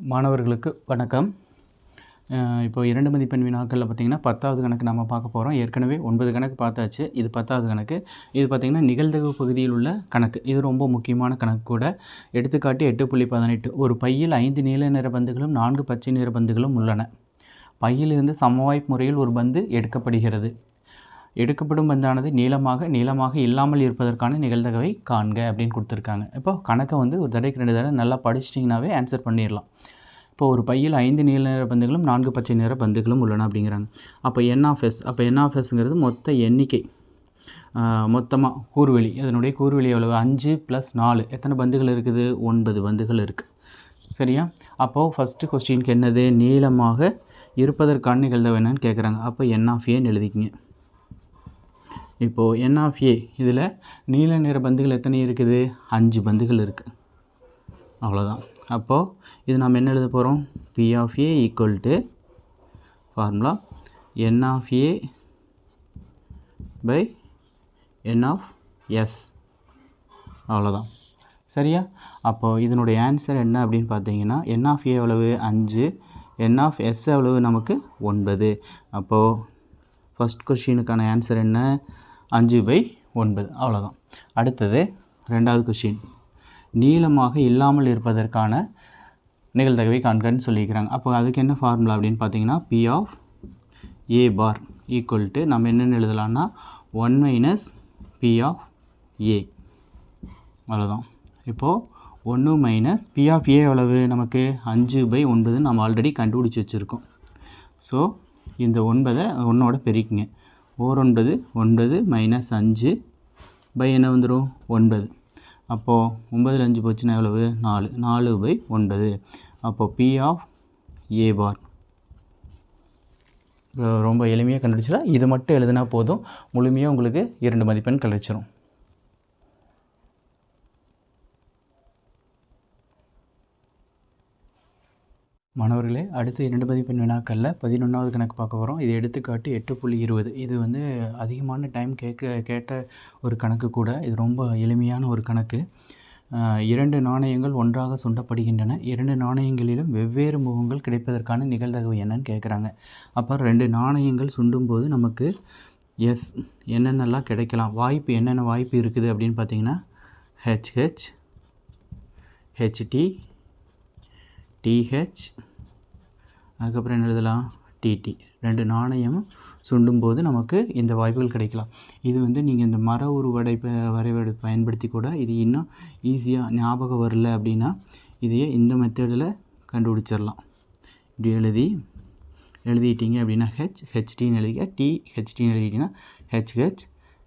மாணவர்களுக்கு வணக்கம். இப்போ இரண்டு மதிப்பெண் வினாக்களில் பார்த்தீங்கன்னா பத்தாவது கணக்கு நம்ம பார்க்க போகிறோம் ஏற்கனவே ஒன்பது கணக்கு பார்த்தாச்சு. இது பத்தாவது கணக்கு. இது பார்த்திங்கன்னா நிகழ்தகவு பகுதியில் உள்ள கணக்கு. இது ரொம்ப முக்கியமான கணக்கு கூட. எடுத்துக்காட்டு எட்டு புள்ளி பதினெட்டு. ஒரு பையில் ஐந்து நீல நிற பந்துகளும் நான்கு பச்சை நிற பந்துகளும் உள்ளன. பையிலிருந்து சமவாய்ப்பு முறையில் ஒரு பந்து எடுக்கப்படுகிறது. எடுக்கப்படும் பந்தானது நீளமாக நீளமாக இல்லாமல் இருப்பதற்கான நிகழ்தகவை காண்க அப்படின்னு கொடுத்துருக்காங்க. இப்போ கணக்கை வந்து ஒரு தடவைக்கு ரெண்டு தடவை நல்லா படிச்சிட்டிங்கனாவே ஆன்சர் பண்ணிடலாம். இப்போ ஒரு பையில் ஐந்து நீல நிற பந்துகளும் நான்கு பச்சை நிற பந்துகளும் உள்ளன அப்படிங்கிறாங்க. அப்போ என் ஆஃப் எஸ் அப்போ என் ஆஃப் எஸ்ங்கிறது மொத்த எண்ணிக்கை. மொத்தமாக கூர்வெளி. அதனுடைய கூர்வெளி எவ்வளவு? அஞ்சு ப்ளஸ் நாலு. எத்தனை பந்துகள் இருக்குது? ஒன்பது பந்துகள் இருக்குது சரியா? அப்போது ஃபஸ்ட்டு கொஸ்டினுக்கு என்னது? நீளமாக இருப்பதற்கான நிகழ்தகவு என்னன்னு கேட்குறாங்க அப்போ என் ஆஃப் ஏன்னு எழுதிக்கிங்க. இப்போது என் ஆஃப் ஏ இதில் நீல நிற பந்துகள் எத்தனை இருக்குது? அஞ்சு பந்துகள் இருக்குது அவ்வளோதான். அப்போது இது நாம் என்ன எழுத போகிறோம்? P of A equal to formula n of A by n of S அவ்வளோதான். சரியா? அப்போது இதனுடைய ஆன்சர் என்ன அப்படின்னு பார்த்தீங்கன்னா என் ஆஃப் ஏ எவ்வளவு? அஞ்சு. என் ஆஃப் எஸ் எவ்வளவு? நமக்கு ஒன்பது. அப்போது ஃபஸ்ட் கொஷினுக்கான ஆன்சர் என்ன? அஞ்சு பை ஒன்பது. அவ்வளோதான் அடுத்தது ரெண்டாவது கொஷின் நீளமாக இல்லாமல் இருப்பதற்கான நிகழ்தகவை காண்கன்னு சொல்லியிருக்கிறாங்க. அப்போ அதுக்கு என்ன ஃபார்முலா அப்படின்னு பார்த்தீங்கன்னா P of A bar equal to நம்ம என்னென்னு எழுதலாம்னா one minus P of A அவ்வளோதான் இப்போது ஒன்று மைனஸ் பி ஆஃப் ஏ எவ்வளவு? நமக்கு அஞ்சு பை ஒன்பதுன்னு நம்ம ஆல்ரெடி கண்டுபிடிச்சி வச்சுருக்கோம். ஸோ இந்த ஒன்பதை ஒன்றோட பெருக்கிங்க. ஓர் ஒன்பது ஒன்பது மைனஸ் அஞ்சு பை என்ன வந்துடும் ஒன்பது. அப்போது ஒன்பதில் அஞ்சு போச்சுன்னா எவ்வளவு? நாலு. நாலு பை ஒன்பது. அப்போது பி ஆஃப் ஏ பார் ரொம்ப எளிமையாக கண்டுபிடிச்சிடலாம். இது மட்டும் எழுதினா போதும். முழுமையாக உங்களுக்கு இரண்டு மதிப்பெண் கிடைச்சிரும் மாணவர்களே அடுத்து இரண்டு மதிப்பெண் வினாக்களில் பதினொன்றாவது கணக்கு பார்க்க போகிறோம் இது எடுத்துக்காட்டு எட்டு புள்ளி இருபது. இது வந்து அதிகமான டைம் கேட்க கேட்ட ஒரு கணக்கு கூட. இது ரொம்ப எளிமையான ஒரு கணக்கு. இரண்டு நாணயங்கள் ஒன்றாக சுண்டப்படுகின்றன. இரண்டு நாணயங்களிலும் வெவ்வேறு முகங்கள் கிடைப்பதற்கான நிகழ்தகவு என்னன்னு கேட்குறாங்க அப்போ ரெண்டு நாணயங்கள் சுண்டும்போது நமக்கு எஸ் என்னென்னலாம் கிடைக்கலாம்? வாய்ப்பு என்னென்ன வாய்ப்பு இருக்குது அப்படின்னு பார்த்தீங்கன்னா ஹெச்ஹெச் ஹெச்டி டிஹெச் அதுக்கப்புறம் என்ன எழுதலாம்? டிடி ரெண்டு நாணயம் சுண்டும்போது நமக்கு இந்த வாய்ப்புகள் கிடைக்கலாம். இது வந்து நீங்கள் இந்த மர உருவடை வரைவடை பயன்படுத்தி கூட இது இன்னும் ஈஸியாக ஞாபகம் வரல அப்படின்னா இதையே இந்த மெத்தடில் கண்டுபிடிச்சிடலாம். இப்படி எழுதி எழுதிட்டீங்க அப்படின்னா ஹெச் ஹெச்டின்னு எழுதிக்க டி ஹெச்டின்னு எழுதிட்டிங்கன்னா ஹெச்ஹெச்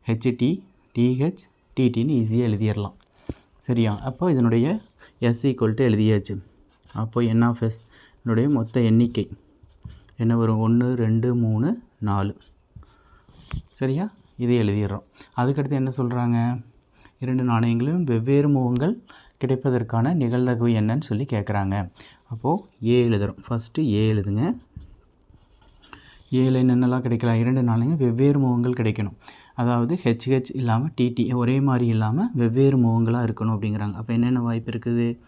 ஹெச்டி டிஹெச் டிடின்னு ஈஸியாக எழுதிடலாம். சரியா? அப்போ இதனுடைய எஸ் ஈக்குவல்ட்டு எழுதியாச்சு. அப்போது என் ஆஃப் எஸ் இதனுடைய மொத்த எண்ணிக்கை. என்ன வரும்? ஒன்று ரெண்டு மூணு நாலு. சரியா? இதை எழுதிடுறோம். அதுக்கடுத்து என்ன சொல்கிறாங்க இரண்டு நாணயங்களும் வெவ்வேறு முகங்கள் கிடைப்பதற்கான நிகழ்தகவு என்னன்னு சொல்லி கேட்குறாங்க அப்போது ஏ எழுதுகிறோம் ஃபஸ்ட்டு ஏ எழுதுங்க. ஏழு என்னென்னலாம் கிடைக்கலாம்? இரண்டு நாணயங்கள் வெவ்வேறு முகங்கள் கிடைக்கணும். அதாவது ஹெச்ஹெச் இல்லாமல் டிடி ஒரே மாதிரி இல்லாமல் வெவ்வேறு முகங்களாக இருக்கணும் அப்படிங்கிறாங்க. அப்போ என்னென்ன வாய்ப்பு இருக்குது?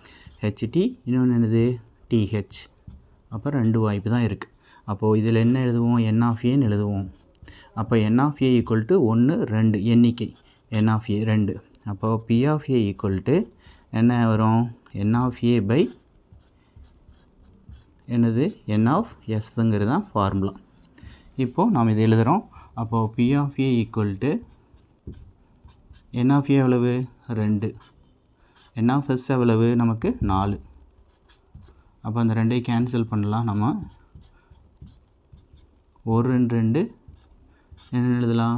ஹெச்டி இன்னொன்று என்னது? டிஹெச் அப்போ ரெண்டு வாய்ப்பு தான் இருக்குது அப்போது இதில் என்ன எழுதுவோம்? என் ஆஃப் ஏன்னு எழுதுவோம். அப்போ n of A equal to ஒன்று ரெண்டு எண்ணிக்கை. என் ஆஃப் ஏ ரெண்டு. அப்போது P of A equal to என்ன வரும்? என் ஆஃப் ஏ பை என்னது? என் ஆஃப் எஸ்ங்கிறது தான் ஃபார்முலா இப்போது நாம் இதை எழுதுகிறோம் அப்போது P of A equal to n of A எவ்வளவு? ரெண்டு. என் ஆஃப் எஸ் எவ்வளவு? நமக்கு நாலு. அப்போ அந்த ரெண்டையும் கேன்சல் பண்ணலாம் நம்ம. ஒரு ரெண்டு ரெண்டு. என்ன எழுதலாம்?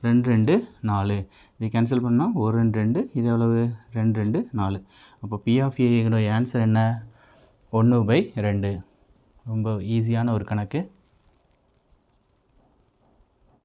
ரெண்டு ரெண்டு நாலு. இதை கேன்சல் பண்ணால் ஒரு ரெண்டு ரெண்டு இது எவ்வளவு? ரெண்டு ரெண்டு நாலு. அப்போ பி ஆஃப் ஆன்சர் என்ன? ஒன்று பை ரெண்டு. ரொம்ப ஈஸியான ஒரு கணக்கு.